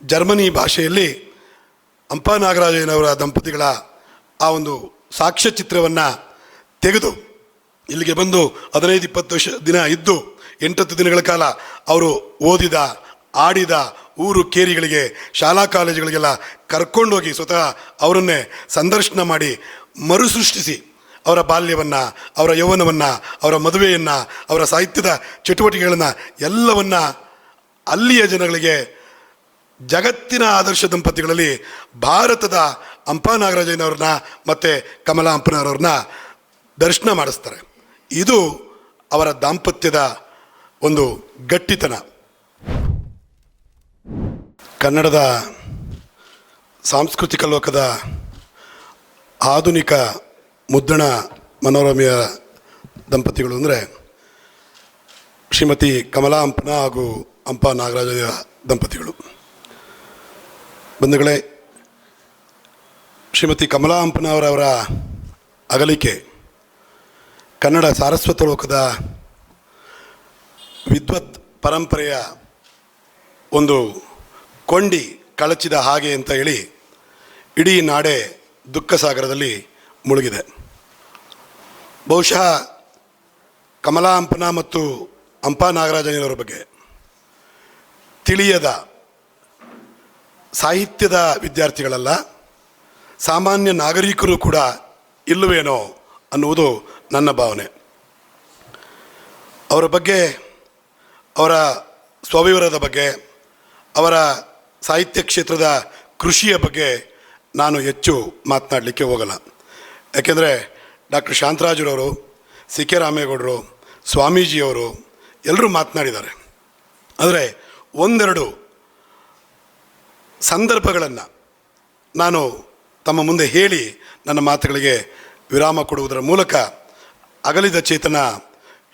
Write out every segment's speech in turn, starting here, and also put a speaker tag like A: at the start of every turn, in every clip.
A: Germany ಭಾಷೆಯಲ್ಲಿ ಅಂಪ ನಾಗರಾಜಯ್ಯನವರ ದಂಪತಿಗಳ ಆ ಒಂದು ಸಾಕ್ಷ್ಯಚಿತ್ರವನ್ನು ತೆಗೆದು ಇಲ್ಲಿಗೆ ಬಂದು ಹದಿನೈದು, ಇಪ್ಪತ್ತು ವರ್ಷ ದಿನ ಇದ್ದು ಎಂಟತ್ತು ದಿನಗಳ ಕಾಲ ಅವರು ಓದಿದ, ಆಡಿದ ಊರು ಕೇರಿಗಳಿಗೆ, ಶಾಲಾ ಕಾಲೇಜುಗಳಿಗೆಲ್ಲ ಕರ್ಕೊಂಡೋಗಿ ಸ್ವತಃ ಅವರನ್ನೇ ಸಂದರ್ಶನ ಮಾಡಿ ಮರುಸೃಷ್ಟಿಸಿ ಅವರ ಬಾಲ್ಯವನ್ನು, ಅವರ ಯೌವನವನ್ನು, ಅವರ ಮದುವೆಯನ್ನು, ಅವರ ಸಾಹಿತ್ಯದ ಚಟುವಟಿಕೆಗಳನ್ನು ಎಲ್ಲವನ್ನ ಅಲ್ಲಿಯ ಜನಗಳಿಗೆ ಜಗತ್ತಿನ ಆದರ್ಶ ದಂಪತಿಗಳಲ್ಲಿ ಭಾರತದ ಅಂಪ ನಾಗರಾಜನವ್ರನ್ನ ಮತ್ತು ಕಮಲಾ ಅಂಪನವ್ರನ್ನ ದರ್ಶನ ಮಾಡಿಸ್ತಾರೆ. ಇದು ಅವರ ದಾಂಪತ್ಯದ ಒಂದು ಗಟ್ಟಿತನ. ಕನ್ನಡದ ಸಾಂಸ್ಕೃತಿಕ ಲೋಕದ ಆಧುನಿಕ ಮುದ್ರಣ ಮನೋರಮೆಯ ದಂಪತಿಗಳು ಅಂದರೆ ಶ್ರೀಮತಿ ಕಮಲಾ ಅಂಪನ ಹಾಗೂ ಅಂಪ ನಾಗರಾಜ ದಂಪತಿಗಳು. ಬಂಧುಗಳೇ, ಶ್ರೀಮತಿ ಕಮಲಾ ಅಂಪನವರವರ ಅಗಲಿಕೆ, ಕನ್ನಡ ಸಾರಸ್ವತ ಲೋಕದ ವಿದ್ವತ್ ಪರಂಪರೆಯ ಒಂದು ಕೊಂಡಿ ಕಳಚಿದ ಹಾಗೆ ಅಂತ ಹೇಳಿ ಇಡೀ ನಾಡೆ ದುಃಖ ಸಾಗರದಲ್ಲಿ ಮುಳುಗಿದೆ. ಬಹುಶಃ ಕಮಲಾ ಅಂಪನ ಮತ್ತು ಅಂಪಾ ನಾಗರಾಜನವರ ಬಗ್ಗೆ ತಿಳಿಯದ ಸಾಹಿತ್ಯದ ವಿದ್ಯಾರ್ಥಿಗಳಲ್ಲ, ಸಾಮಾನ್ಯ ನಾಗರಿಕರು ಕೂಡ ಇಲ್ಲವೇನೋ ಅನ್ನುವುದು ನನ್ನ ಭಾವನೆ. ಅವರ ಬಗ್ಗೆ, ಅವರ ಸ್ವವಿವರದ ಬಗ್ಗೆ, ಅವರ ಸಾಹಿತ್ಯ ಕ್ಷೇತ್ರದ ಕೃಷಿಯ ಬಗ್ಗೆ ನಾನು ಹೆಚ್ಚು ಮಾತನಾಡಲಿಕ್ಕೆ ಹೋಗಲ್ಲ. ಯಾಕೆಂದರೆ ಡಾಕ್ಟರ್ ಶಾಂತರಾಜರವರು ಸಿ ಕೆ ರಾಮೇಗೌಡರು, ಸ್ವಾಮೀಜಿಯವರು ಎಲ್ಲರೂ ಮಾತನಾಡಿದ್ದಾರೆ. ಆದರೆ ಒಂದೆರಡು ಸಂದರ್ಭಗಳನ್ನು ನಾನು ತಮ್ಮ ಮುಂದೆ ಹೇಳಿ ನನ್ನ ಮಾತುಗಳಿಗೆ ವಿರಾಮ ಕೊಡುವುದರ ಮೂಲಕ ಅಗಲಿದ ಚೇತನ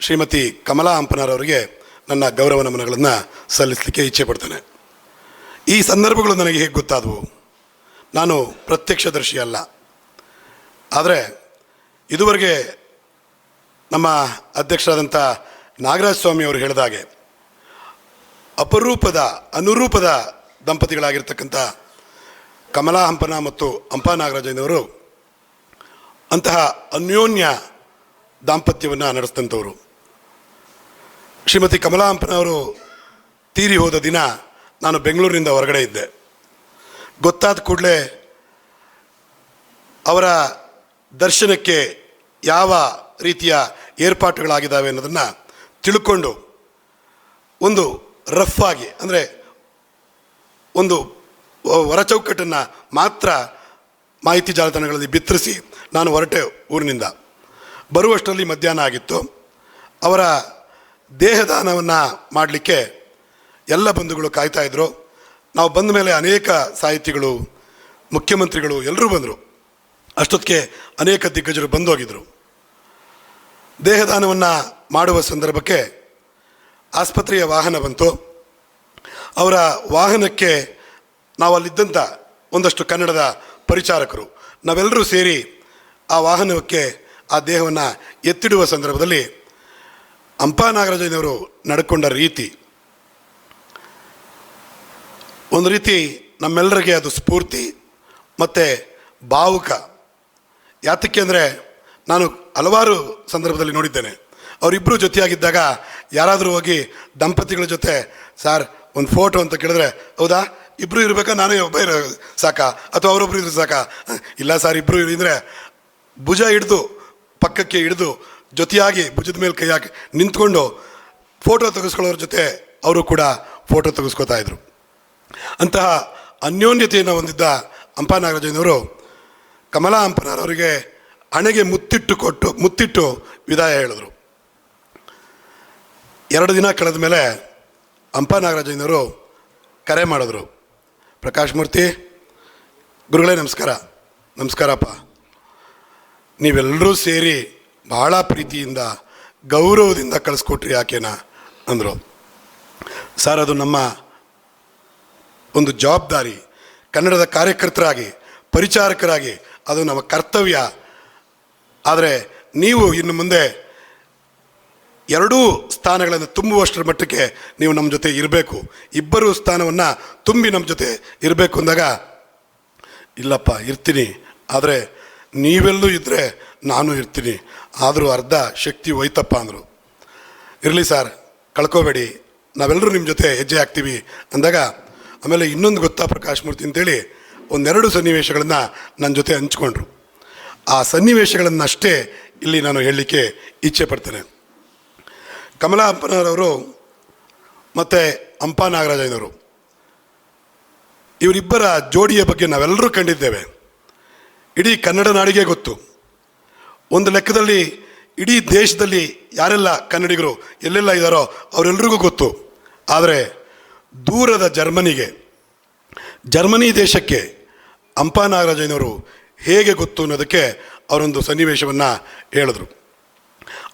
A: ಶ್ರೀಮತಿ ಕಮಲಾ ಹಂಪನರವರಿಗೆ ನನ್ನ ಗೌರವ ನಮನಗಳನ್ನು ಸಲ್ಲಿಸಲಿಕ್ಕೆ ಇಚ್ಛೆ ಪಡ್ತೇನೆ. ಈ ಸಂದರ್ಭಗಳು ನನಗೆ ಹೇಗೆ ಗೊತ್ತಾದವು? ನಾನು ಪ್ರತ್ಯಕ್ಷದರ್ಶಿ ಅಲ್ಲ. ಆದರೆ ಇದುವರೆಗೆ ನಮ್ಮ ಅಧ್ಯಕ್ಷರಾದಂಥ ನಾಗರಾಜ ಸ್ವಾಮಿ ಅವರು ಹೇಳಿದಾಗೆ ಅಪರೂಪದ, ಅನುರೂಪದ ದಂಪತಿಗಳಾಗಿರ್ತಕ್ಕಂಥ ಕಮಲಾ ಹಂಪನ ಮತ್ತು ಹಂಪ ನಾಗರಾಜನವರು ಅಂತಹ ಅನ್ಯೋನ್ಯ ದಾಂಪತ್ಯವನ್ನು ನಡೆಸಿದಂಥವರು. ಶ್ರೀಮತಿ ಕಮಲಾ ಹಂಪನವರು ತೀರಿ ಹೋದ ದಿನ ನಾನು ಬೆಂಗಳೂರಿನಿಂದ ಹೊರಗಡೆ ಇದ್ದೆ. ಗೊತ್ತಾದ ಕೂಡಲೇ ಅವರ ದರ್ಶನಕ್ಕೆ ಯಾವ ರೀತಿಯ ಏರ್ಪಾಟುಗಳಾಗಿದ್ದಾವೆ ಅನ್ನೋದನ್ನು ತಿಳ್ಕೊಂಡು ಒಂದು ರಫ್ ಆಗಿ, ಅಂದರೆ ಒಂದು ಹೊರಚೌಕಟ್ಟನ್ನು ಮಾತ್ರ ಮಾಹಿತಿ ಜಾಲತಾಣಗಳಲ್ಲಿ ಬಿತ್ತರಿಸಿ ನಾನು ಹೊರಟೆ ಊರಿನಿಂದ. ಬರುವಷ್ಟರಲ್ಲಿ ಮಧ್ಯಾಹ್ನ ಆಗಿತ್ತು. ಅವರ ದೇಹದಾನವನ್ನು ಮಾಡಲಿಕ್ಕೆ ಎಲ್ಲ ಬಂಧುಗಳು ಕಾಯ್ತಾಯಿದ್ರು ನಾವು ಬಂದ ಮೇಲೆ ಅನೇಕ ಸಾಹಿತಿಗಳು, ಮುಖ್ಯಮಂತ್ರಿಗಳು ಎಲ್ಲರೂ ಬಂದರು. ಅಷ್ಟೊತ್ತಿಗೆ ಅನೇಕ ದಿಗ್ಗಜರು ಬಂದೋಗಿದ್ದರು ದೇಹದಾನವನ್ನು ಮಾಡುವ ಸಂದರ್ಭಕ್ಕೆ ಆಸ್ಪತ್ರೆಯ ವಾಹನ ಬಂತು. ಅವರ ವಾಹನಕ್ಕೆ ನಾವು ಅಲ್ಲಿದ್ದಂಥ ಒಂದಷ್ಟು ಕನ್ನಡದ ಪರಿಚಾರಕರು. ನಾವೆಲ್ಲರೂ ಸೇರಿ ಆ ವಾಹನಕ್ಕೆ ಆ ದೇಹವನ್ನು ಎತ್ತಿಡುವ ಸಂದರ್ಭದಲ್ಲಿ ಅಂಪಾ ನಾಗರಾಜನವರು ನಡ್ಕೊಂಡ ರೀತಿ. ಒಂದು ರೀತಿ ನಮ್ಮೆಲ್ಲರಿಗೆ ಅದು ಸ್ಫೂರ್ತಿ ಮತ್ತು ಭಾವುಕ. ಯಾತಕ್ಕೆ ಅಂದರೆ ನಾನು ಹಲವಾರು ಸಂದರ್ಭದಲ್ಲಿ ನೋಡಿದ್ದೇನೆ. ಅವರಿಬ್ಬರು ಜೊತೆಯಾಗಿದ್ದಾಗ ಯಾರಾದರೂ ಹೋಗಿ ದಂಪತಿಗಳ ಜೊತೆ, ಸಾರ್ ಒಂದು ಫೋಟೋ ಅಂತ ಕೇಳಿದ್ರೆ, ಹೌದಾ? ಇಬ್ಬರು ಇರಬೇಕಾ? ನಾನೇ ಒಬ್ಬ ಇರೋ ಸಾಕಾ? ಅಥವಾ ಅವರೊಬ್ಬರು ಇದ್ರೆ ಸಾಕಾ? ಇಲ್ಲ ಸರ್ ಇಬ್ಬರು ಇದ್ರೆ ಭುಜ ಹಿಡಿದು ಪಕ್ಕಕ್ಕೆ ಹಿಡಿದು ಜೊತೆಯಾಗಿ ಭುಜದ ಮೇಲೆ ಕೈ ಹಾಕಿ ನಿಂತ್ಕೊಂಡು ಫೋಟೋ ತೆಗೆಸ್ಕೊಳ್ಳೋರ ಜೊತೆ ಅವರು ಕೂಡ ಫೋಟೋ ತೆಗೆಸ್ಕೊತಾ ಇದ್ರು. ಅಂತಹ ಅನ್ಯೋನ್ಯತೆಯನ್ನು ಹೊಂದಿದ್ದ ಅಂಪ ನಾಗರಾಜನವರು ಕಮಲಾ ಅಂಪನವರಿಗೆ ಹಣೆಗೆ ಮುತ್ತಿಟ್ಟು ಕೊಟ್ಟು, ಮುತ್ತಿಟ್ಟು ವಿದಾಯ ಹೇಳಿದರು. ಎರಡು ದಿನ ಕಳೆದ ಮೇಲೆ ಅಂಪ ನಾಗರಾಜನವರು ಕರೆ ಮಾಡಿದ್ರು. ಪ್ರಕಾಶ್ ಮೂರ್ತಿ, ಗುರುಗಳೇ ನಮಸ್ಕಾರ. ನಮಸ್ಕಾರಪ್ಪ. ನೀವೆಲ್ಲರೂ ಸೇರಿ ಭಾಳ ಪ್ರೀತಿಯಿಂದ, ಗೌರವದಿಂದ ಕಳಿಸ್ಕೊಟ್ರಿ ಆಕೆನ ಅಂದರು. ಸರ್, ಅದು ನಮ್ಮ ಒಂದು ಜವಾಬ್ದಾರಿ. ಕನ್ನಡದ ಕಾರ್ಯಕರ್ತರಾಗಿ, ಪರಿಚಾರಕರಾಗಿ, ಅದು ನಮ್ಮ ಕರ್ತವ್ಯ. ಆದರೆ ನೀವು ಇನ್ನು ಮುಂದೆ ಎರಡೂ ಸ್ಥಾನಗಳನ್ನು ತುಂಬುವಷ್ಟರ ಮಟ್ಟಕ್ಕೆ ನೀವು ನಮ್ಮ ಜೊತೆ ಇರಬೇಕು. ಇಬ್ಬರು ಸ್ಥಾನವನ್ನು ತುಂಬಿ ನಮ್ಮ ಜೊತೆ ಇರಬೇಕು ಅಂದಾಗ, ಇಲ್ಲಪ್ಪ, ಇರ್ತೀನಿ. ಆದರೆ ನೀವೆಲ್ಲೂ ಇದ್ದರೆ ನಾನು ಇರ್ತೀನಿ. ಆದರೂ ಅರ್ಧ ಶಕ್ತಿ ಹೋಯ್ತಪ್ಪ ಅಂದರು. ಇರಲಿ ಸರ್, ಕಳ್ಕೋಬೇಡಿ. ನಾವೆಲ್ಲರೂ ನಿಮ್ಮ ಜೊತೆ ಹೆಜ್ಜೆ ಹಾಕ್ತೀವಿ ಅಂದಾಗ, ಆಮೇಲೆ ಇನ್ನೊಂದು ಗೊತ್ತಾ ಪ್ರಕಾಶ್ ಮೂರ್ತಿ ಅಂತೇಳಿ ಒಂದೆರಡು ಸನ್ನಿವೇಶಗಳನ್ನು ನನ್ನ ಜೊತೆ ಹಂಚ್ಕೊಂಡ್ರು. ಆ ಸನ್ನಿವೇಶಗಳನ್ನಷ್ಟೇ ಇಲ್ಲಿ ನಾನು ಹೇಳಲಿಕ್ಕೆ ಇಚ್ಛೆ ಪಡ್ತೇನೆ. ಕಮಲಾ ಅಪ್ಪನವರವರು ಮತ್ತು ಹಂಪ ನಾಗರಾಜಯ್ಯನವರು. ಇವರಿಬ್ಬರ ಜೋಡಿಯ ಬಗ್ಗೆ ನಾವೆಲ್ಲರೂ ಕಂಡಿದ್ದೇವೆ. ಇಡೀ ಕನ್ನಡ ನಾಡಿಗೆ ಗೊತ್ತು. ಒಂದು ಲೆಕ್ಕದಲ್ಲಿ ಇಡೀ ದೇಶದಲ್ಲಿ ಯಾರೆಲ್ಲ ಕನ್ನಡಿಗರು ಎಲ್ಲೆಲ್ಲ ಇದ್ದಾರೋ ಅವರೆಲ್ಲರಿಗೂ ಗೊತ್ತು. ಆದರೆ ದೂರದ ಜರ್ಮನಿಗೆ, ಜರ್ಮನಿ ದೇಶಕ್ಕೆ ಅಂಪಾ ನಾಗರಾಜನವರು ಹೇಗೆ ಗೊತ್ತು ಅನ್ನೋದಕ್ಕೆ ಅವರೊಂದು ಸನ್ನಿವೇಶವನ್ನು ಹೇಳಿದ್ರು.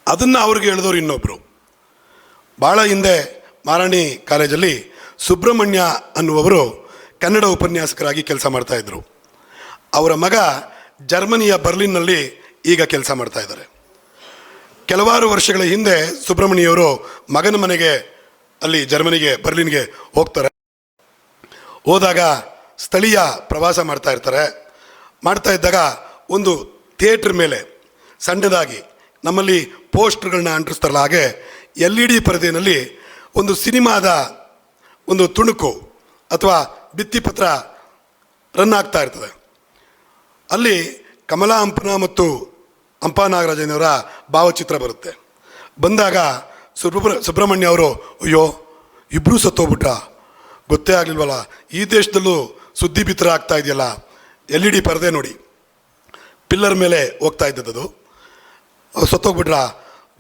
A: ಅದನ್ನು ಅವ್ರಿಗೆ ಹೇಳಿದವರು ಇನ್ನೊಬ್ಬರು ಭಾಳ ಹಿಂದೆ ಮಾರಾಣಿ ಕಾಲೇಜಲ್ಲಿ ಸುಬ್ರಹ್ಮಣ್ಯ ಅನ್ನುವವರು ಕನ್ನಡ ಉಪನ್ಯಾಸಕರಾಗಿ ಕೆಲಸ ಮಾಡ್ತಾಯಿದ್ರು ಅವರ ಮಗ ಜರ್ಮನಿಯ ಬರ್ಲಿನ್ನಲ್ಲಿ ಈಗ ಕೆಲಸ ಮಾಡ್ತಾ ಇದ್ದಾರೆ. ಕೆಲವಾರು ವರ್ಷಗಳ ಹಿಂದೆ ಸುಬ್ರಹ್ಮಣ್ಯವರು ಮಗನ ಮನೆಗೆ, ಅಲ್ಲಿ ಜರ್ಮನಿಗೆ, ಬರ್ಲಿನ್ಗೆ ಹೋಗ್ತಾರೆ. ಹೋದಾಗ ಸ್ಥಳೀಯ ಪ್ರವಾಸ ಮಾಡ್ತಾ ಇರ್ತಾರೆ. ಮಾಡ್ತಾ ಇದ್ದಾಗ ಒಂದು ಥಿಯೇಟ್ರ್ ಮೇಲೆ ಸಣ್ಣದಾಗಿ ನಮ್ಮಲ್ಲಿ ಪೋಸ್ಟರ್ಗಳನ್ನ ಅಂಟಿಸ್ತಾರಲ್ಲ ಹಾಗೆ ಎಲ್ ಇ ಡಿ ಪರದೆಯಲ್ಲಿ ಒಂದು ಸಿನಿಮಾದ ಒಂದು ತುಣುಕು ಅಥವಾ ಭಿತ್ತಿಪತ್ರ ರನ್ ಆಗ್ತಾ ಇರ್ತದೆ. ಅಲ್ಲಿ ಕಮಲಾ ಹಂಪನ ಮತ್ತು ಹಂಪ ನಾಗರಾಜನವರ ಭಾವಚಿತ್ರ ಬರುತ್ತೆ. ಬಂದಾಗ ಸುಬ್ರ ಸುಬ್ರಹ್ಮಣ್ಯ ಅವರು, ಅಯ್ಯೋ ಇಬ್ಬರೂ ಸತ್ತೋಗ್ಬಿಟ್ಟ ಗೊತ್ತೇ ಆಗಲಿಲ್ವಲ್ಲ? ಈ ದೇಶದಲ್ಲೂ ಸುದ್ದಿ ಬಿತ್ತರ ಆಗ್ತಾ ಇದೆಯಲ್ಲ? ಎಲ್ ಇ ಡಿ ಪರದೆ ನೋಡಿ. ಪಿಲ್ಲರ್ ಮೇಲೆ ಹೋಗ್ತಾ ಇದ್ದದ್ದು ಸತ್ತೋಗ್ಬಿಟ್ರ?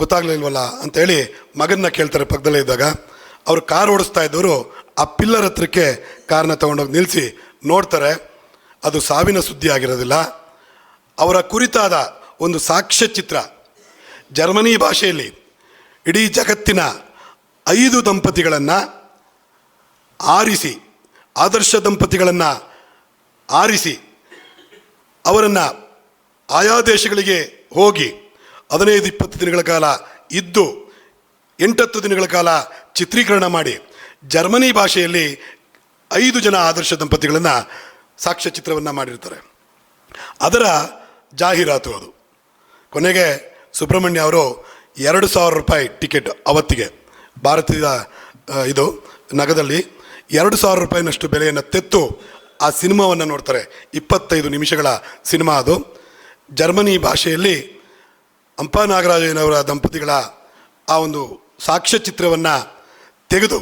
A: ಗೊತ್ತಾಗ್ಲಿಲ್ವಲ್ಲ ಅಂತೇಳಿ ಮಗನ್ನ ಕೇಳ್ತಾರೆ ಪಕ್ಕದಲ್ಲೇ ಇದ್ದಾಗ. ಅವರು ಕಾರ್ ಓಡಿಸ್ತಾ ಇದ್ದವರು ಆ ಪಿಲ್ಲರ್ ಹತ್ರಕ್ಕೆ ಕಾರನ್ನ ತಗೊಂಡೋಗಿ ನಿಲ್ಲಿಸಿ ನೋಡ್ತಾರೆ. ಅದು ಸಾವಿನ ಸುದ್ದಿ ಆಗಿರೋದಿಲ್ಲ. ಅವರ ಕುರಿತಾದ ಒಂದು ಸಾಕ್ಷ್ಯಚಿತ್ರ ಜರ್ಮನಿ ಭಾಷೆಯಲ್ಲಿ ಇಡೀ ಜಗತ್ತಿನ ಐದು ದಂಪತಿಗಳನ್ನು ಆರಿಸಿ, ಆದರ್ಶ ದಂಪತಿಗಳನ್ನು ಆರಿಸಿ ಅವರನ್ನು ಆಯಾ ದೇಶಗಳಿಗೆ ಹೋಗಿ ಹದಿನೈದು, ಇಪ್ಪತ್ತು ದಿನಗಳ ಕಾಲ ಇದ್ದು, ಎಂಟತ್ತು ದಿನಗಳ ಕಾಲ ಚಿತ್ರೀಕರಣ ಮಾಡಿ ಜರ್ಮನಿ ಭಾಷೆಯಲ್ಲಿ ಐದು ಜನ ಆದರ್ಶ ದಂಪತಿಗಳನ್ನು ಸಾಕ್ಷ್ಯಚಿತ್ರವನ್ನು ಮಾಡಿರ್ತಾರೆ. ಅದರ ಜಾಹೀರಾತು ಅದು. ಕೊನೆಗೆ ಸುಬ್ರಹ್ಮಣ್ಯ ಅವರು ಎರಡು ಸಾವಿರ ರೂಪಾಯಿ ಟಿಕೆಟ್ ಅವತ್ತಿಗೆ ಭಾರತೀಯ ಇದು ನಗದಲ್ಲಿ ಎರಡು ಸಾವಿರ ರೂಪಾಯಿನಷ್ಟು ಬೆಲೆಯನ್ನು ತೆತ್ತು ಆ ಸಿನಿಮಾವನ್ನು ನೋಡ್ತಾರೆ. ಇಪ್ಪತ್ತೈದು ನಿಮಿಷಗಳ ಸಿನಿಮಾ ಅದು. ಜರ್ಮನಿ ಭಾಷೆಯಲ್ಲಿ ಹಂಪ ನಾಗರಾಜಯ್ಯನವರ ದಂಪತಿಗಳ ಆ ಒಂದು ಸಾಕ್ಷ್ಯಚಿತ್ರವನ್ನು ತೆಗೆದು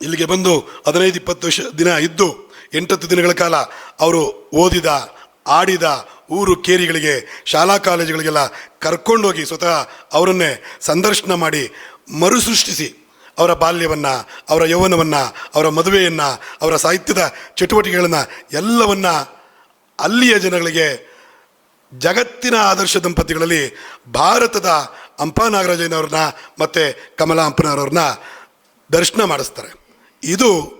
A: ಇಲ್ಲಿಗೆ ಬಂದು ಹದಿನೈದು, ಇಪ್ಪತ್ತು ವರ್ಷ ದಿನ ಇದ್ದು ಎಂಟತ್ತು ದಿನಗಳ ಕಾಲ ಅವರು ಓದಿದ, ಆಡಿದ ಊರು ಕೇರಿಗಳಿಗೆ, ಶಾಲಾ ಕಾಲೇಜುಗಳಿಗೆಲ್ಲ ಕರ್ಕೊಂಡೋಗಿ ಸ್ವತಃ ಅವರನ್ನೇ ಸಂದರ್ಶನ ಮಾಡಿ ಮರುಸೃಷ್ಟಿಸಿ ಅವರ ಬಾಲ್ಯವನ್ನು, ಅವರ ಯೌವನವನ್ನು, ಅವರ ಮದುವೆಯನ್ನು, ಅವರ ಸಾಹಿತ್ಯದ ಚಟುವಟಿಕೆಗಳನ್ನು ಎಲ್ಲವನ್ನ ಅಲ್ಲಿಯ ಜನಗಳಿಗೆ ಜಗತ್ತಿನ ಆದರ್ಶ ದಂಪತಿಗಳಲ್ಲಿ ಭಾರತದ ಹಂಪ ನಾಗರಾಜಯ್ಯನವ್ರನ್ನ ಮತ್ತು ಕಮಲಾ ಅಂಪನವ್ರವ್ರನ್ನ ದರ್ಶನ ಮಾಡಿಸ್ತಾರೆ. ಇದು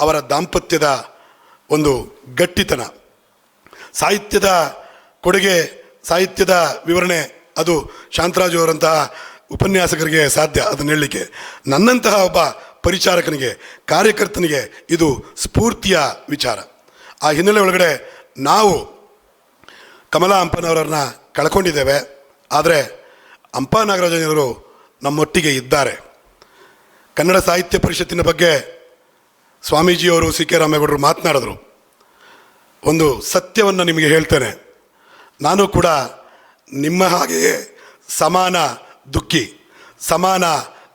A: ಅವರ ದಾಂಪತ್ಯದ ಒಂದು ಗಟ್ಟಿತನ. ಸಾಹಿತ್ಯದ ಕೊಡುಗೆ, ಸಾಹಿತ್ಯದ ವಿವರಣೆ ಅದು ಶಾಂತರಾಜು ಅವರಂತಹ ಉಪನ್ಯಾಸಕರಿಗೆ ಸಾಧ್ಯ ಅದನ್ನು ಹೇಳಲಿಕ್ಕೆ. ನನ್ನಂತಹ ಒಬ್ಬ ಪರಿಚಾರಕನಿಗೆ, ಕಾರ್ಯಕರ್ತನಿಗೆ ಇದು ಸ್ಫೂರ್ತಿಯ ವಿಚಾರ. ಆ ಹಿನ್ನೆಲೆ ಒಳಗಡೆ ನಾವು ಕಮಲಾ ಅಂಪನವರನ್ನ ಕಳ್ಕೊಂಡಿದ್ದೇವೆ. ಆದರೆ ಹಂಪ ನಾಗರಾಜನವರು ನಮ್ಮೊಟ್ಟಿಗೆ ಇದ್ದಾರೆ. ಕನ್ನಡ ಸಾಹಿತ್ಯ ಪರಿಷತ್ತಿನ ಬಗ್ಗೆ ಸ್ವಾಮೀಜಿಯವರು ಸಿ ಕೆ ರಾಮೇಗೌಡರು ಮಾತನಾಡಿದ್ರು. ಒಂದು ಸತ್ಯವನ್ನು ನಿಮಗೆ ಹೇಳ್ತೇನೆ. ನಾನು ಕೂಡ ನಿಮ್ಮ ಹಾಗೆಯೇ ಸಮಾನ ದುಃಖಿ, ಸಮಾನ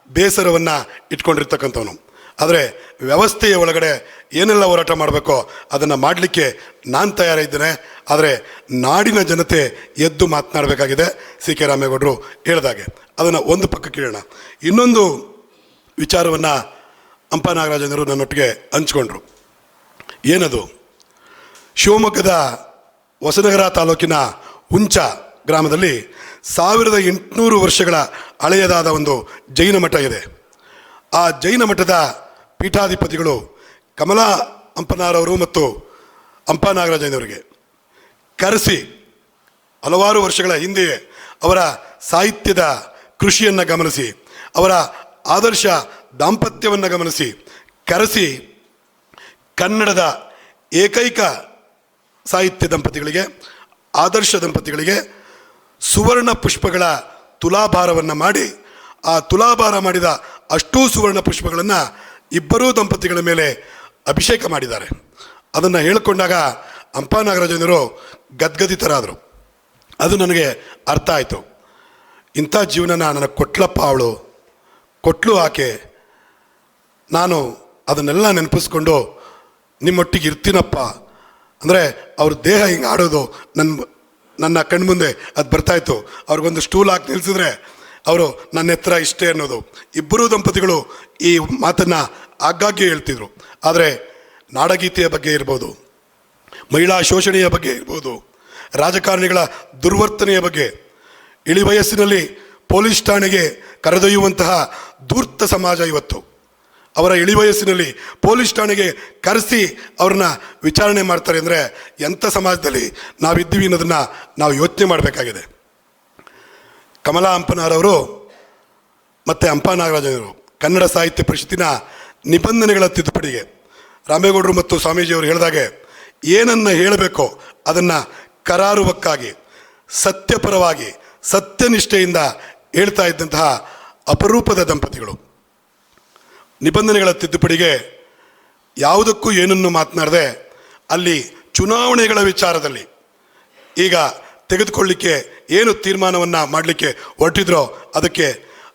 A: ಬೇಸರವನ್ನು ಇಟ್ಕೊಂಡಿರ್ತಕ್ಕಂಥವನು. ಆದರೆ ವ್ಯವಸ್ಥೆಯ ಒಳಗಡೆ ಏನೆಲ್ಲ ಹೋರಾಟ ಮಾಡಬೇಕೋ ಅದನ್ನು ಮಾಡಲಿಕ್ಕೆ ನಾನು ತಯಾರಿದ್ದೇನೆ ಆದರೆ ನಾಡಿನ ಜನತೆ ಎದ್ದು ಮಾತನಾಡಬೇಕಾಗಿದೆ. ಸಿ ಕೆ ರಾಮೇಗೌಡರು ಹೇಳಿದಾಗೆ. ಅದನ್ನು ಒಂದು ಪಕ್ಕಕ್ಕೆ ಇಡೋಣ ಇನ್ನೊಂದು ವಿಚಾರವನ್ನು ಹಂಪ ನಾಗರಾಜನವರು ನನ್ನೊಟ್ಟಿಗೆ ಹಂಚ್ಕೊಂಡ್ರು. ಏನದು? ಶಿವಮೊಗ್ಗದ ಹೊಸನಗರ ತಾಲೂಕಿನ ಹುಂಚ ಗ್ರಾಮದಲ್ಲಿ ಸಾವಿರದ ಎಂಟುನೂರು ವರ್ಷಗಳ ಹಳೆಯದಾದ ಒಂದು ಜೈನ ಮಠ ಇದೆ. ಆ ಜೈನ ಮಠದ ಪೀಠಾಧಿಪತಿಗಳು ಕಮಲಾ ಅಂಪನಾರವರು ಮತ್ತು ಅಂಪ ನಾಗರಾಜನವರಿಗೆ ಕರೆಸಿ ಹಲವಾರು ವರ್ಷಗಳ ಹಿಂದೆಯೇ ಅವರ ಸಾಹಿತ್ಯದ ಕೃಷಿಯನ್ನು ಗಮನಿಸಿ, ಅವರ ಆದರ್ಶ ದಾಂಪತ್ಯವನ್ನು ಗಮನಿಸಿ, ಕರೆಸಿ ಕನ್ನಡದ ಏಕೈಕ ಸಾಹಿತ್ಯ ದಂಪತಿಗಳಿಗೆ, ಆದರ್ಶ ದಂಪತಿಗಳಿಗೆ ಸುವರ್ಣ ಪುಷ್ಪಗಳ ತುಲಾಭಾರವನ್ನು ಮಾಡಿ, ಆ ತುಲಾಭಾರ ಮಾಡಿದ ಅಷ್ಟೂ ಸುವರ್ಣ ಪುಷ್ಪಗಳನ್ನು ಇಬ್ಬರೂ ದಂಪತಿಗಳ ಮೇಲೆ ಅಭಿಷೇಕ ಮಾಡಿದ್ದಾರೆ. ಅದನ್ನು ಹೇಳಿಕೊಂಡಾಗ ಅಂಪಾ ನಾಗರಾಜನರು ಗದ್ಗದಿತರಾದರು. ಅದು ನನಗೆ ಅರ್ಥ ಆಯಿತು. ಇಂಥ ಜೀವನನ ನನಗೆ ಕೊಟ್ಲಪ್ಪ ಅವಳು. ಕೊಟ್ಲು ಆಕೆ. ನಾನು ಅದನ್ನೆಲ್ಲ ನೆನಪಿಸ್ಕೊಂಡು ನಿಮ್ಮೊಟ್ಟಿಗೆ ಇರ್ತೀನಪ್ಪ. ಅಂದರೆ ಅವ್ರ ದೇಹ ಹಿಂಗೆ ಆಡೋದು ನನ್ನ ನನ್ನ ಕಣ್ಮುಂದೆ ಅದು ಬರ್ತಾಯಿತ್ತು ಅವ್ರಿಗೊಂದು ಸ್ಟೂಲ್ ಹಾಕಿ ನಿಲ್ಲಿಸಿದ್ರೆ ಅವರು ನನ್ನ ಎತ್ತರ ಇಷ್ಟೇ ಅನ್ನೋದು. ಇಬ್ಬರೂ ದಂಪತಿಗಳು ಈ ಮಾತನ್ನು ಆಗಾಗ್ಗೆ ಹೇಳ್ತಿದ್ರು. ಆದರೆ ನಾಡಗೀತೆಯ ಬಗ್ಗೆ ಇರ್ಬೋದು, ಮಹಿಳಾ ಶೋಷಣೆಯ ಬಗ್ಗೆ ಇರ್ಬೋದು, ರಾಜಕಾರಣಿಗಳ ದುರ್ವರ್ತನೆಯ ಬಗ್ಗೆ, ಇಳಿ ವಯಸ್ಸಿನಲ್ಲಿ ಪೊಲೀಸ್ ಠಾಣೆಗೆ ಕರೆದೊಯ್ಯುವಂತಹ ಧೂರ್ತ ಸಮಾಜ ಇವತ್ತು. ಅವರ ಇಳಿ ವಯಸ್ಸಿನಲ್ಲಿ ಪೊಲೀಸ್ ಠಾಣೆಗೆ ಕರೆಸಿ ಅವ್ರನ್ನ ವಿಚಾರಣೆ ಮಾಡ್ತಾರೆ ಅಂದರೆ ಎಂಥ ಸಮಾಜದಲ್ಲಿ ನಾವಿದ್ದೀವಿ ಅನ್ನೋದನ್ನು ನಾವು ಯೋಚನೆ ಮಾಡಬೇಕಾಗಿದೆ. ಕಮಲಾ ಅಂಪನಾರವರು ಮತ್ತು ಹಂಪ ನಾಗರಾಜನವರು ಕನ್ನಡ ಸಾಹಿತ್ಯ ಪರಿಷತ್ತಿನ ನಿಬಂಧನೆಗಳ ತಿದ್ದುಪಡಿಗೆ ರಾಮೇಗೌಡರು ಮತ್ತು ಸ್ವಾಮೀಜಿಯವರು ಹೇಳಿದಾಗೆ ಏನನ್ನು ಹೇಳಬೇಕೋ ಅದನ್ನು ಕರಾರುವಕ್ಕಾಗಿ, ಸತ್ಯಪರವಾಗಿ, ಸತ್ಯನಿಷ್ಠೆಯಿಂದ ಹೇಳ್ತಾ ಇದ್ದಂತಹ ಅಪರೂಪದ ದಂಪತಿಗಳು. ನಿಬಂಧನೆಗಳ ತಿದ್ದುಪಡಿಗೆ ಯಾವುದಕ್ಕೂ ಏನನ್ನು ಮಾತನಾಡದೆ ಅಲ್ಲಿ ಚುನಾವಣೆಗಳ ವಿಚಾರದಲ್ಲಿ ಈಗ ತೆಗೆದುಕೊಳ್ಳಿಕ್ಕೆ ಏನು ತೀರ್ಮಾನವನ್ನು ಮಾಡಲಿಕ್ಕೆ ಹೊರಟಿದ್ರೋ ಅದಕ್ಕೆ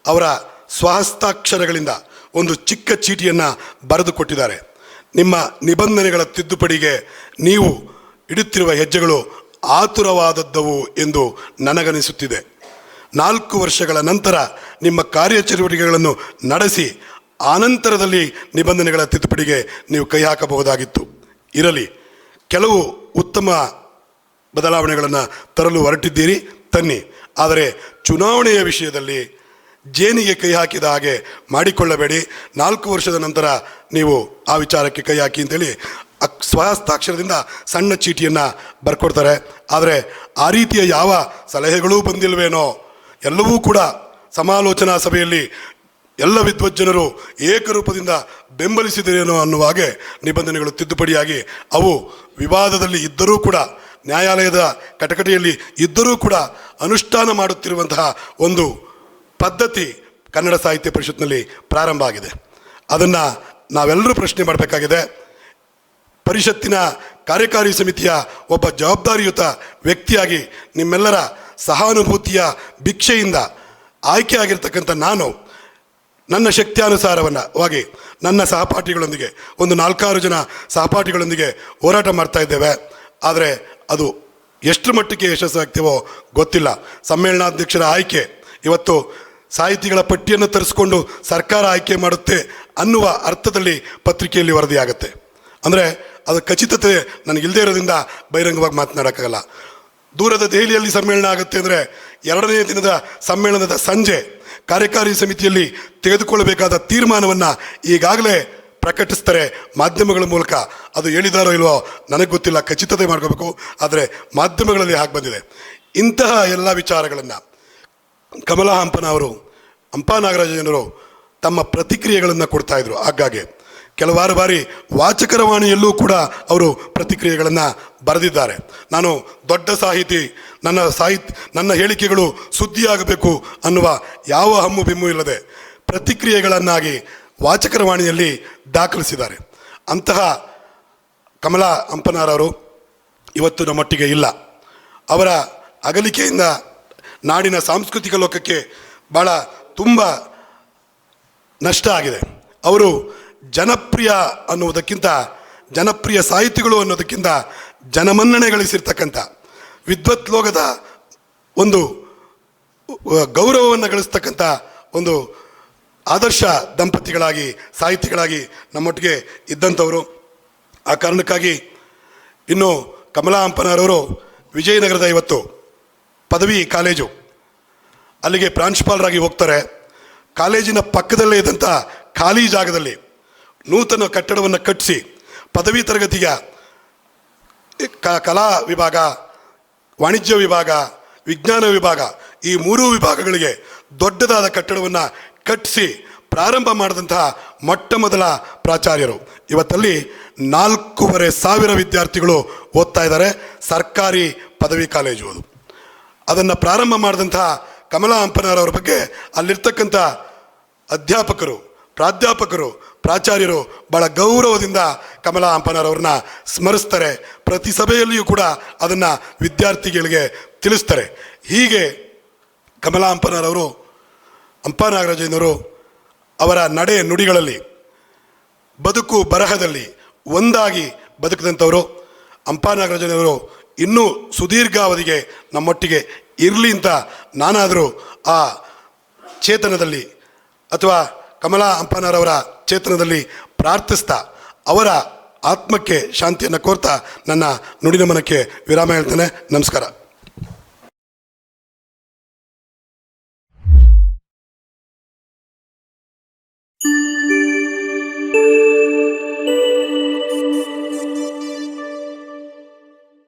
A: ಅವರ ಸ್ವಹಸ್ತಾಕ್ಷರಗಳಿಂದ ಒಂದು ಚಿಕ್ಕ ಚೀಟಿಯನ್ನು ಬರೆದು ಕೊಟ್ಟಿದ್ದಾರೆ. ನಿಮ್ಮ ನಿಬಂಧನೆಗಳ ತಿದ್ದುಪಡಿಗೆ ನೀವು ಇಡುತ್ತಿರುವ ಹೆಜ್ಜೆಗಳು ಆತುರವಾದದ್ದವು ಎಂದು ನನಗನಿಸುತ್ತಿದೆ. ನಾಲ್ಕು ವರ್ಷಗಳ ನಂತರ ನಿಮ್ಮ ಕಾರ್ಯಚಟುವಟಿಕೆಗಳನ್ನು ನಡೆಸಿ ಆನಂತರದಲ್ಲಿ ನಿಬಂಧನೆಗಳ ತಿದ್ದುಪಡಿಗೆ ನೀವು ಕೈ ಹಾಕಬಹುದಾಗಿತ್ತು. ಇರಲಿ, ಕೆಲವು ಉತ್ತಮ ಬದಲಾವಣೆಗಳನ್ನು ತರಲು ಹೊರಟಿದ್ದೀರಿ, ತನ್ನಿ. ಆದರೆ ಚುನಾವಣೆಯ ವಿಷಯದಲ್ಲಿ ಜೇನಿಗೆ ಕೈ ಹಾಕಿದ ಹಾಗೆ ಮಾಡಿಕೊಳ್ಳಬೇಡಿ. ನಾಲ್ಕು ವರ್ಷದ ನಂತರ ನೀವು ಆ ವಿಚಾರಕ್ಕೆ ಕೈ ಹಾಕಿ ಅಂತೇಳಿ ಅಕ್ ಸ್ವಹಸ್ತಾಕ್ಷರದಿಂದ ಸಣ್ಣ ಚೀಟಿಯನ್ನು ಬರ್ಕೊಡ್ತಾರೆ. ಆದರೆ ಆ ರೀತಿಯ ಯಾವ ಸಲಹೆಗಳೂ ಬಂದಿಲ್ವೇನೋ, ಎಲ್ಲವೂ ಕೂಡ ಸಮಾಲೋಚನಾ ಸಭೆಯಲ್ಲಿ ಎಲ್ಲ ವಿದ್ವಜ್ಜನರು ಏಕರೂಪದಿಂದ ಬೆಂಬಲಿಸಿದರೇನೋ ಅನ್ನುವ ಹಾಗೆ ನಿಬಂಧನೆಗಳು ತಿದ್ದುಪಡಿಯಾಗಿ ಅವು ವಿವಾದದಲ್ಲಿ ಇದ್ದರೂ ಕೂಡ, ನ್ಯಾಯಾಲಯದ ಕಟಕಟೆಯಲ್ಲಿ ಇದ್ದರೂ ಕೂಡ ಅನುಷ್ಠಾನ ಮಾಡುತ್ತಿರುವಂತಹ ಒಂದು ಪದ್ಧತಿ ಕನ್ನಡ ಸಾಹಿತ್ಯ ಪರಿಷತ್ನಲ್ಲಿ ಪ್ರಾರಂಭ ಆಗಿದೆ. ಅದನ್ನು ನಾವೆಲ್ಲರೂ ಪ್ರಶ್ನೆ ಮಾಡಬೇಕಾಗಿದೆ. ಪರಿಷತ್ತಿನ ಕಾರ್ಯಕಾರಿ ಸಮಿತಿಯ ಒಬ್ಬ ಜವಾಬ್ದಾರಿಯುತ ವ್ಯಕ್ತಿಯಾಗಿ ನಿಮ್ಮೆಲ್ಲರ ಸಹಾನುಭೂತಿಯ ಭಿಕ್ಷೆಯಿಂದ ಆಯ್ಕೆಯಾಗಿರ್ತಕ್ಕಂಥ ನಾನು ನನ್ನ ಶಕ್ತಿಯಾನುಸಾರವನ್ನವಾಗಿ ನನ್ನ ಸಹಪಾಠಿಗಳೊಂದಿಗೆ, ಒಂದು ನಾಲ್ಕಾರು ಜನ ಸಹಪಾಠಿಗಳೊಂದಿಗೆ ಹೋರಾಟ ಮಾಡ್ತಾ ಇದ್ದೇವೆ. ಆದರೆ ಅದು ಎಷ್ಟು ಮಟ್ಟಿಗೆ ಯಶಸ್ಸಾಗ್ತೀವೋ ಗೊತ್ತಿಲ್ಲ. ಸಮ್ಮೇಳನಾಧ್ಯಕ್ಷರ ಆಯ್ಕೆ ಇವತ್ತು ಸಾಹಿತಿಗಳ ಪಟ್ಟಿಯನ್ನು ತರಿಸ್ಕೊಂಡು ಸರ್ಕಾರ ಆಯ್ಕೆ ಮಾಡುತ್ತೆ ಅನ್ನುವ ಅರ್ಥದಲ್ಲಿ ಪತ್ರಿಕೆಯಲ್ಲಿ ವರದಿಯಾಗುತ್ತೆ. ಅಂದರೆ ಅದು ಖಚಿತತೆ ನನಗಿಲ್ಲದೆ ಇರೋದ್ರಿಂದ ಬಹಿರಂಗವಾಗಿ ಮಾತನಾಡೋಕ್ಕಾಗಲ್ಲ. ದೂರದ ದೆಹಲಿಯಲ್ಲಿ ಸಮ್ಮೇಳನ ಆಗುತ್ತೆ ಅಂದರೆ ಎರಡನೇ ದಿನದ ಸಮ್ಮೇಳನದ ಸಂಜೆ ಕಾರ್ಯಕಾರಿ ಸಮಿತಿಯಲ್ಲಿ ತೆಗೆದುಕೊಳ್ಳಬೇಕಾದ ತೀರ್ಮಾನವನ್ನು ಈಗಾಗಲೇ ಪ್ರಕಟಿಸ್ತಾರೆ ಮಾಧ್ಯಮಗಳ ಮೂಲಕ. ಅದು ಹೇಳಿದಾರೋ ಇಲ್ವೋ ನನಗೆ ಗೊತ್ತಿಲ್ಲ, ಖಚಿತತೆ ಮಾಡ್ಕೋಬೇಕು. ಆದರೆ ಮಾಧ್ಯಮಗಳಲ್ಲಿ ಹಾಗೆ ಬಂದಿದೆ. ಇಂತಹ ಎಲ್ಲ ವಿಚಾರಗಳನ್ನು ಕಮಲಾ ಹಂಪನ ಅವರು, ಹಂಪ ನಾಗರಾಜನವರು ತಮ್ಮ ಪ್ರತಿಕ್ರಿಯೆಗಳನ್ನು ಕೊಡ್ತಾ ಇದ್ರು. ಆಗಾಗ್ಗೆ ಕೆಲವಾರು ಬಾರಿ ವಾಚಕರ ವಾಣಿಯಲ್ಲೂ ಕೂಡ ಅವರು ಪ್ರತಿಕ್ರಿಯೆಗಳನ್ನು ಬರೆದಿದ್ದಾರೆ. ನಾನು ದೊಡ್ಡ ಸಾಹಿತಿ, ನನ್ನ ಸಾಹಿತ್ಯ ನನ್ನ ಹೇಳಿಕೆಗಳು ಸುದ್ದಿಯಾಗಬೇಕು ಅನ್ನುವ ಯಾವ ಹಮ್ಮು ಬಿಮ್ಮು ಇಲ್ಲದೆ ಪ್ರತಿಕ್ರಿಯೆಗಳನ್ನಾಗಿ ವಾಚಕರ ವಾಣಿಯಲ್ಲಿ ದಾಖಲಿಸಿದ್ದಾರೆ. ಅಂತಹ ಕಮಲಾ ಹಂಪನಾರವರು ಇವತ್ತು ನಮ್ಮೊಟ್ಟಿಗೆ ಇಲ್ಲ. ಅವರ ಅಗಲಿಕೆಯಿಂದ ನಾಡಿನ ಸಾಂಸ್ಕೃತಿಕ ಲೋಕಕ್ಕೆ ಭಾಳ ತುಂಬ ನಷ್ಟ ಆಗಿದೆ. ಅವರು ಜನಪ್ರಿಯ ಅನ್ನುವುದಕ್ಕಿಂತ, ಜನಪ್ರಿಯ ಸಾಹಿತಿಗಳು ಅನ್ನೋದಕ್ಕಿಂತ ಜನಮನ್ನಣೆ ಗಳಿಸಿರ್ತಕ್ಕಂಥ, ವಿದ್ವತ್ ಲೋಕದ ಒಂದು ಗೌರವವನ್ನು ಗಳಿಸ್ತಕ್ಕಂಥ ಒಂದು ಆದರ್ಶ ದಂಪತಿಗಳಾಗಿ, ಸಾಹಿತಿಗಳಾಗಿ ನಮ್ಮೊಟ್ಟಿಗೆ ಇದ್ದಂಥವರು. ಆ ಕಾರಣಕ್ಕಾಗಿ ಇನ್ನು ಕಮಲಾ ಹಂಪನರವರು ವಿಜಯನಗರದ ಇವತ್ತು ಪದವಿ ಕಾಲೇಜು. ಅಲ್ಲಿಗೆ ಪ್ರಾಂಶುಪಾಲರಾಗಿ ಹೋಗ್ತಾರೆ. ಕಾಲೇಜಿನ ಪಕ್ಕದಲ್ಲೇ ಇದ್ದಂಥ ಖಾಲಿ ಜಾಗದಲ್ಲಿ ನೂತನ ಕಟ್ಟಡವನ್ನು ಕಟ್ಟಿಸಿ ಪದವಿ ತರಗತಿಯ ಕ- ಕಲಾ ವಿಭಾಗ, ವಾಣಿಜ್ಯ ವಿಭಾಗ, ವಿಜ್ಞಾನ ವಿಭಾಗ ಈ ಮೂರೂ ವಿಭಾಗಗಳಿಗೆ ದೊಡ್ಡದಾದ ಕಟ್ಟಡವನ್ನು ಕಟ್ಟಿಸಿ ಪ್ರಾರಂಭ ಮಾಡಿದಂತಹ ಮೊಟ್ಟ ಮೊದಲ ಪ್ರಾಚಾರ್ಯರು. ಇವತ್ತಲ್ಲಿ ನಾಲ್ಕೂವರೆ ಸಾವಿರ ವಿದ್ಯಾರ್ಥಿಗಳು ಓದ್ತಾ ಇದ್ದಾರೆ. ಸರ್ಕಾರಿ ಪದವಿ ಕಾಲೇಜು ಅದು. ಅದನ್ನು ಪ್ರಾರಂಭ ಮಾಡಿದಂತಹ ಕಮಲಾ ಹಂಪನವರವ್ರ ಬಗ್ಗೆ ಅಲ್ಲಿರ್ತಕ್ಕಂಥ ಅಧ್ಯಾಪಕರು, ಪ್ರಾಧ್ಯಾಪಕರು, ಪ್ರಾಚಾರ್ಯರು ಬಹಳ ಗೌರವದಿಂದ ಕಮಲಾ ಹಂಪನವರವ್ರನ್ನ ಸ್ಮರಿಸ್ತಾರೆ. ಪ್ರತಿ ಸಭೆಯಲ್ಲಿಯೂ ಕೂಡ ಅದನ್ನು ವಿದ್ಯಾರ್ಥಿಗಳಿಗೆ ತಿಳಿಸ್ತಾರೆ. ಹೀಗೆ ಕಮಲಾ ಹಂಪನವರವರು ಹಂಪ ನಾಗರಾಜನವರು ಅವರ ನಡೆ ನುಡಿಗಳಲ್ಲಿ, ಬದುಕು ಬರಹದಲ್ಲಿ ಒಂದಾಗಿ ಬದುಕಿದಂಥವರು ಹಂಪ ನಾಗರಾಜನವರು ಇನ್ನೂ ಸುದೀರ್ಘಾವಧಿಗೆ ನಮ್ಮೊಟ್ಟಿಗೆ ಇರಲಿ ಅಂತ ನಾನಾದರೂ ಆ ಚೇತನದಲ್ಲಿ ಅಥವಾ ಕಮಲಾ ಅಂಪನರವರ ಚೇತನದಲ್ಲಿ ಪ್ರಾರ್ಥಿಸ್ತಾ ಅವರ ಆತ್ಮಕ್ಕೆ ಶಾಂತಿಯನ್ನು ಕೋರ್ತಾ ನನ್ನ ನುಡಿನಮನಕ್ಕೆ ವಿರಾಮ ಹೇಳ್ತೇನೆ. ನಮಸ್ಕಾರ.